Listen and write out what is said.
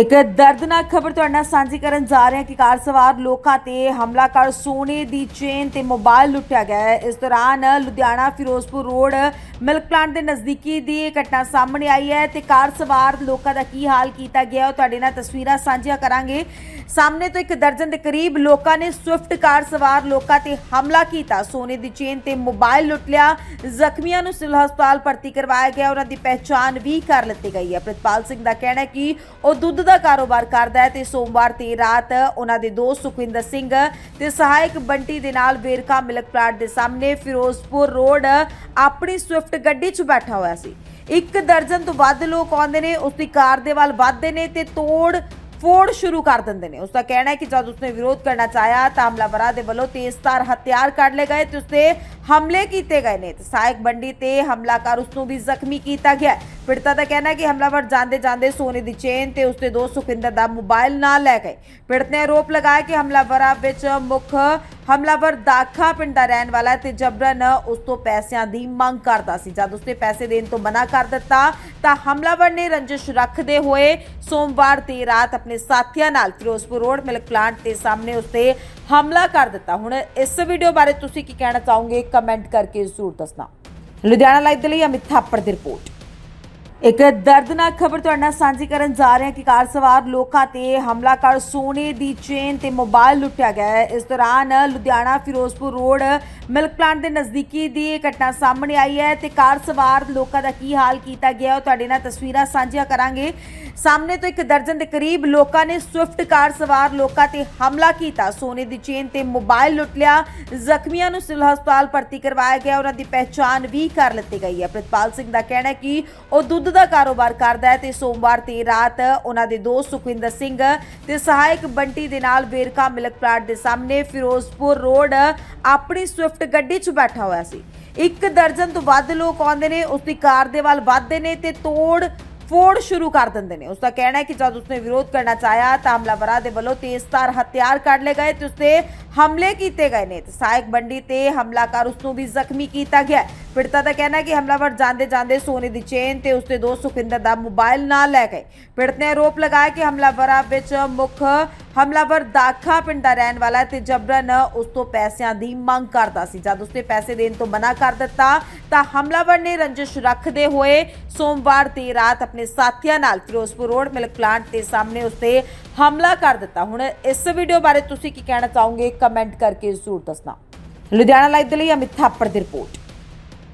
ਇੱਕ ਦਰਦਨਾਕ ਖਬਰ ਤੁਹਾਡੇ ਨਾਲ ਸਾਂਝੀ ਕਰਨ ਜਾ ਰਹੇ ਹਾਂ ਕਿ ਕਾਰ ਸਵਾਰ ਲੋਕਾਂ ਤੇ ਹਮਲਾ ਕਰ ਸੋਨੇ ਦੀ ਚੇਨ ਤੇ ਮੋਬਾਈਲ ਲੁੱਟਿਆ ਗਿਆ ਹੈ। ਇਸ ਦੌਰਾਨ Ludhiana Ferozepur road milk plant ਦੇ ਨਜ਼ਦੀਕੀ ਦੀ ਇਹ ਘਟਨਾ ਸਾਹਮਣੇ ਆਈ ਹੈ ਤੇ ਕਾਰ ਸਵਾਰ ਲੋਕਾਂ ਦਾ ਕੀ ਹਾਲ ਕੀਤਾ ਗਿਆ ਉਹ ਤੁਹਾਡੇ ਨਾਲ ਤਸਵੀਰਾਂ ਸਾਂਝੀਆਂ ਕਰਾਂਗੇ। ਸਾਹਮਣੇ ਤੋਂ ਇੱਕ ਦਰਜਨ ਦੇ ਕਰੀਬ ਲੋਕਾਂ ਨੇ ਸਵਿਫਟ ਕਾਰ ਸਵਾਰ ਲੋਕਾਂ ਤੇ ਹਮਲਾ ਕੀਤਾ। ਸੋਨੇ ਦੀ ਚੇਨ ਤੇ ਮੋਬਾਈਲ ਲੁੱਟ ਲਿਆ। ਜ਼ਖਮੀਆਂ ਨੂੰ ਸਿਵਲ ਹਸਪਤਾਲ ਭਰਤੀ ਕਰਵਾਇਆ ਗਿਆ। ਉਹਨਾਂ ਦੀ ਪਹਿਚਾਣ ਵੀ ਕਰ ਲਿੱਤੀ ਗਈ ਹੈ। ਪ੍ਰਿਤਪਾਲ ਸਿੰਘ ਦਾ ਕਹਿਣਾ ਹੈ ਕਿ ਉਹ ਦੁੱਧ ਦਾ ਕਾਰੋਬਾਰ ਕਰਦਾ ਹੈ ਤੇ ਸੋਮਵਾਰ ਤੇ ਰਾਤ ਉਹਨਾਂ ਦੇ ਦੋਸਤ ਸੁਖਵਿੰਦਰ ਸਿੰਘ ਤੇ ਸਹਾਇਕ ਬੰਟੀ ਦੇ ਨਾਲ ਵੇਰਕਾ ਮਿਲਕ ਪਲਾਂਟ ਦੇ ਸਾਹਮਣੇ ਫਿਰੋਜ਼ਪੁਰ ਰੋਡ ਆਪਣੀ ਸਵਿਫਟ ਗੱਡੀ 'ਚ ਬੈਠਾ ਹੋਇਆ ਸੀ। ਇੱਕ ਦਰਜਨ ਤੋਂ ਵੱਧ ਲੋਕ ਆਉਂਦੇ ਨੇ ਉਸ ਦੀ ਕਾਰ ਦੇ ਵੱਲ ਵੱਧਦੇ ਨੇ ਤੇ ਤੋੜ ਫੋੜ ਸ਼ੁਰੂ ਕਰ ਦਿੰਦੇ ਨੇ। ਉਸ ਦਾ ਕਹਿਣਾ ਹੈ ਕਿ ਜਦ ਉਸਨੇ ਵਿਰੋਧ ਕਰਨਾ ਚਾਹਿਆ ਤਾਂ ਹਮਲਾਵਰਾਂ ਦੇ ਵੱਲੋਂ ਤੇਜ਼ਧਾਰ ਹਥਿਆਰ ਕੱਢ ਲਏ ਗਏ ਤੇ ਉਸਦੇ ਹਮਲੇ ਕੀਤੇ ਗਏ ਨੇ। ਤੇ ਸਹਾਇਕ ਬੰਡੀ ਤੇ ਹਮਲਾਕਾਰ ਉਸ ਨੂੰ ਵੀ ਜ਼ਖਮੀ ਕੀਤਾ ਗਿਆ ਪੀੜਤਾ ਦਾ ਕਹਿਣਾ ਹੈ ਕਿ ਹਮਲਾਵਰ ਜਾਂਦੇ ਜਾਂਦੇ ਸੋਨੇ ਦੀ ਚੇਨ ਤੇ ਉਸਦੇ ਦੋ ਸੁਖਿੰਦਰ ਦਾ ਮੋਬਾਈਲ ਨਾਲ ਲੈ ਗਏ। ਪੀੜਤ ਨੇ ਆਰੋਪ ਲਗਾਇਆ ਕਿ ਹਮਲਾਵਰਾਂ ਵਿੱਚ ਮੁੱਖ ਹਮਲਾਵਰ ਦਾਖਾ ਪਿੰਡ ਦਾ ਰਹਿਣ ਵਾਲਾ ਤੇ ਜਬਰਨ ਉਸ ਤੋਂ ਪੈਸਿਆਂ ਦੀ ਮੰਗ ਕਰਦਾ ਸੀ। ਜਦ ਉਸਨੇ ਪੈਸੇ ਦੇਣ ਤੋਂ ਮਨਾ ਕਰ ਦਿੱਤਾ, ਤਾਂ ਹਮਲਾਵਰ ਨੇ ਰੰਜਿਸ਼ ਰੱਖਦੇ ਹੋਏ ਸੋਮਵਾਰ ਦੀ ਰਾਤ ਆਪਣੇ ਸਾਥੀਆਂ ਨਾਲ ਫਿਰੋਜ਼ਪੁਰ ਰੋਡ ਮਿਲਕ ਪਲਾਂਟ ਦੇ ਸਾਹਮਣੇ ਉਸਤੇ ਹਮਲਾ ਕਰ ਦਿੱਤਾ। ਹੁਣ ਇਸ ਵੀਡੀਓ ਬਾਰੇ ਤੁਸੀਂ ਕੀ ਕਹਿਣਾ ਚਾਹੋਗੇ? ਕਮੈਂਟ ਕਰਕੇ ਜ਼ਰੂਰ ਦੱਸਣਾ। ਲੁਧਿਆਣਾ ਲਾਈਵ ਦੇ ਲਈ ਅਮਿਤ ਥਾਪੜ ਦੀ ਰਿਪੋਰਟ। ਇੱਕ ਦਰਦਨਾਕ ਖਬਰ ਤੁਹਾਡੇ ਨਾਲ ਸਾਂਝੀ ਕਰਨ ਜਾ ਰਹੇ ਹਾਂ ਕਿ ਕਾਰ ਸਵਾਰ ਲੋਕਾਂ ਤੇ ਹਮਲਾ ਕਰ ਸੋਨੇ ਦੀ ਚੇਨ ਤੇ ਮੋਬਾਈਲ ਲੁੱਟਿਆ ਗਿਆ ਹੈ। ਇਸ ਦੌਰਾਨ Ludhiana Ferozepur road milk plant ਦੇ ਨਜ਼ਦੀਕੀ ਦੀ ਇਹ ਘਟਨਾ ਸਾਹਮਣੇ ਆਈ ਹੈ ਤੇ ਕਾਰ ਸਵਾਰ ਲੋਕਾਂ ਦਾ ਕੀ ਹਾਲ ਕੀਤਾ ਗਿਆ ਉਹ ਤੁਹਾਡੇ ਨਾਲ ਤਸਵੀਰਾਂ ਸਾਂਝੀਆਂ ਕਰਾਂਗੇ। ਸਾਹਮਣੇ ਤੋਂ ਇੱਕ ਦਰਜਨ ਦੇ ਕਰੀਬ ਲੋਕਾਂ ਨੇ ਸਵਿਫਟ ਕਾਰ ਸਵਾਰ ਲੋਕਾਂ ਤੇ ਹਮਲਾ ਕੀਤਾ। ਸੋਨੇ ਦੀ ਚੇਨ ਤੇ ਮੋਬਾਈਲ ਲੁੱਟ ਲਿਆ। ਜ਼ਖਮੀਆਂ ਨੂੰ ਸਿਵਲ ਹਸਪਤਾਲ ਭਰਤੀ ਕਰਵਾਇਆ ਗਿਆ। ਉਹਨਾਂ ਦੀ ਪਹਿਚਾਣ ਵੀ ਕਰ ਲਿੱਤੀ ਗਈ ਹੈ। ਪ੍ਰਿਤਪਾਲ ਸਿੰਘ ਦਾ ਕਹਿਣਾ ਹੈ ਕਿ ਉਹ ਦੁੱਧ ਦਾ ਕਾਰੋਬਾਰ ਕਰਦਾ ਹੈ ਤੇ ਸੋਮਵਾਰ ਤੇ ਰਾਤ ਉਹਨਾਂ ਦੇ ਦੋਸਤ ਸੁਖਵਿੰਦਰ ਸਿੰਘ ਤੇ ਸਹਾਇਕ ਬੰਟੀ ਦੇ ਨਾਲ ਵੇਰਕਾ ਮਿਲਕ ਪਲਾਟ ਦੇ ਸਾਹਮਣੇ ਫਿਰੋਜ਼ਪੁਰ ਰੋਡ ਆਪਣੀ ਸਵਿਫਟ ਗੱਡੀ 'ਚ ਬੈਠਾ ਹੋਇਆ ਸੀ। ਇੱਕ ਦਰਜਨ ਤੋਂ ਵੱਧ ਲੋਕ ਆਉਂਦੇ ਨੇ ਉਸ ਦੀ ਕਾਰ ਦੇ ਵੱਲ ਵੱਧਦੇ ਨੇ ਤੇ ਤੋੜ ਫੋੜ ਸ਼ੁਰੂ ਕਰ ਦਿੰਦੇ ਨੇ ਉਸ ਦਾ ਕਹਿਣਾ ਹੈ ਕਿ ਜਦ ਉਸਨੇ ਵਿਰੋਧ ਕਰਨਾ ਚਾਹਿਆ ਤਾਂ ਹਮਲਾਵਰਾਂ ਦੇ ਵੱਲੋਂ ਤੇਜ਼ਧਾਰ ਹਥਿਆਰ ਕੱਢ ਲਏ ਗਏ ਤੇ ਉਸਦੇ ਹਮਲੇ ਕੀਤੇ ਗਏ ਨੇ। ਤੇ ਸਹਾਇਕ ਬੰਡੀ ਤੇ ਹਮਲਾਕਾਰ ਉਸ ਨੂੰ ਵੀ ਜ਼ਖਮੀ ਕੀਤਾ ਗਿਆ। ਪੀੜਤਾ ਦਾ ਕਹਿਣਾ ਹੈ ਕਿ ਹਮਲਾਵਰ ਜਾਂਦੇ ਜਾਂਦੇ ਸੋਨੇ ਦੀ ਚੇਨ ਤੇ ਉਸਦੇ ਦੋ ਸੁਖਿੰਦਰ ਦਾ ਮੋਬਾਈਲ ਨਾਲ ਲੈ ਗਏ। ਪੀੜਤ ਨੇ ਆਰੋਪ ਲਗਾਇਆ ਕਿ ਹਮਲਾਵਰਾਂ ਵਿੱਚ ਮੁੱਖ ਹਮਲਾਵਰ ਦਾਖਾ ਪਿੰਡ ਦਾ ਰਹਿਣ ਵਾਲਾ ਤੇ ਜਬਰਨ ਉਸ ਤੋਂ ਪੈਸਿਆਂ ਦੀ ਮੰਗ ਕਰਦਾ ਸੀ। ਜਦ ਉਸਨੇ ਪੈਸੇ ਦੇਣ ਤੋਂ ਮਨਾ ਕਰ ਦਿੱਤਾ, ਤਾਂ ਹਮਲਾਵਰ ਨੇ ਰੰਜਿਸ਼ ਰੱਖਦੇ ਹੋਏ ਸੋਮਵਾਰ ਦੀ ਰਾਤ ਆਪਣੇ ਸਾਥੀਆਂ ਨਾਲ ਫਿਰੋਜ਼ਪੁਰ ਰੋਡ ਮਿਲਕ ਪਲਾਂਟ ਦੇ ਸਾਹਮਣੇ ਉਸਤੇ ਹਮਲਾ ਕਰ ਦਿੱਤਾ। ਹੁਣ ਇਸ ਵੀਡੀਓ ਬਾਰੇ ਤੁਸੀਂ ਕੀ ਕਹਿਣਾ ਚਾਹੋਗੇ? ਕਮੈਂਟ ਕਰਕੇ ਜ਼ਰੂਰ ਦੱਸਣਾ। ਲੁਧਿਆਣਾ ਲਾਈਵ ਦੇ ਲਈ ਅਮਿਤ ਥਾਪੜ ਦੀ ਰਿਪੋਰਟ।